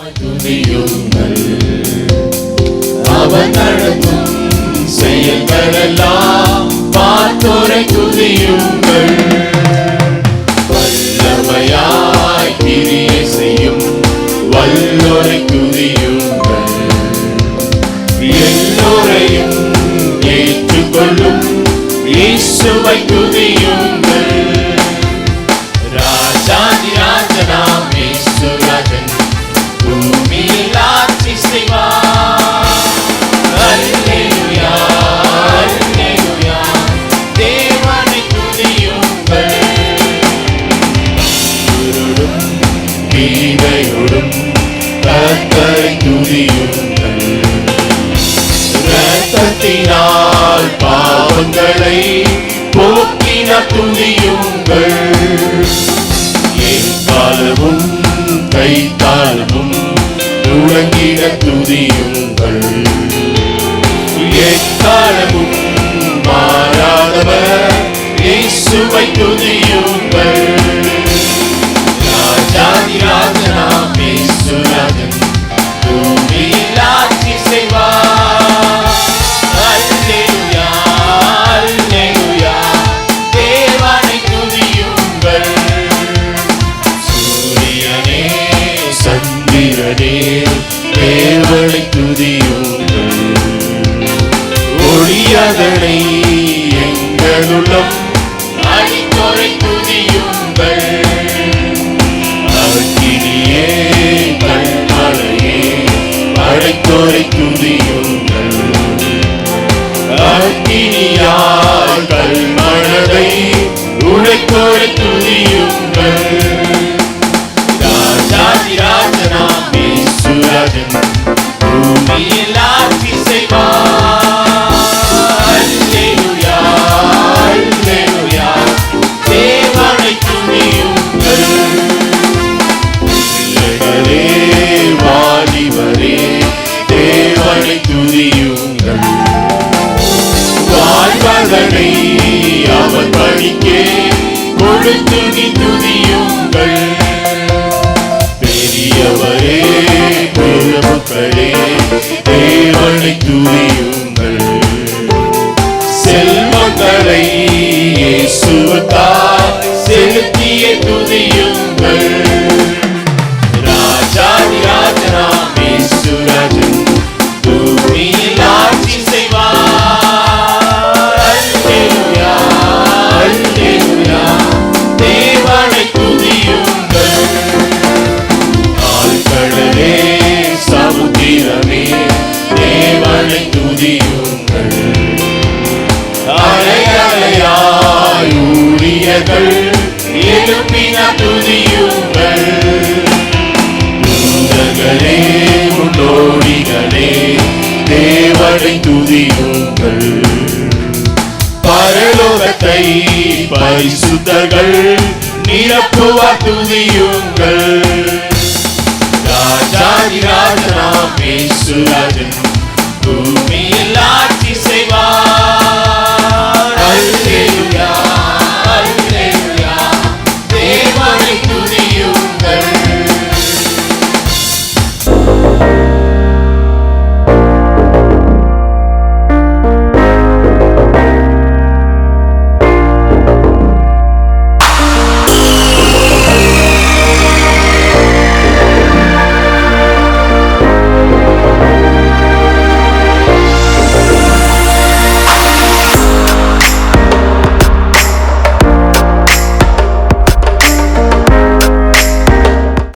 துதியுங்கள் நடத்தும் செயல்களெல்லாம் பார்த்தோரை துதியுங்கள். வல்லமையாய் கிரியை செய்யும் வல்லோரை துதியுங்கள். எல்லோரையும் ஏற்றுக்கொள்ளும் இயேசுவை துதியும். கீதையோடும் கர்த்தரை துதியுங்கள். ரத்தத்தினால் பாவங்களை போக்கின துதியுங்கள். எக்காலமும் கைத்தாளமும் முழங்கிட துதியுங்கள். எக்காலமும் மாறாதவர் இயேசுவை துதி ஒளியதனை எங்களுள்ளம். அடித்தோரை துதியுங்கள். அக்கினியே கண்மலையே படைத்தோரை துதியுங்கள். அக்கினியால் கல்மனதை உடைத்தோரை துதியுங்கள். வாழ்வதனை அவர் பணிக்கே ஒரு நீ துதியுங்கள் பெரியவரே பெருமக்களே தேவனை துதியுங்கள். ஊழியர்கள் எழுப்பின துதியுங்கள். தூதர்களே முன்னோடிகளே தேவனை துதியுங்கள். பரலோகத்தை பரிசுத்தர்கள் நிரப்புவார் துதியுங்கள். ராஜாதி ராஜனாம் இயேசுராஜன்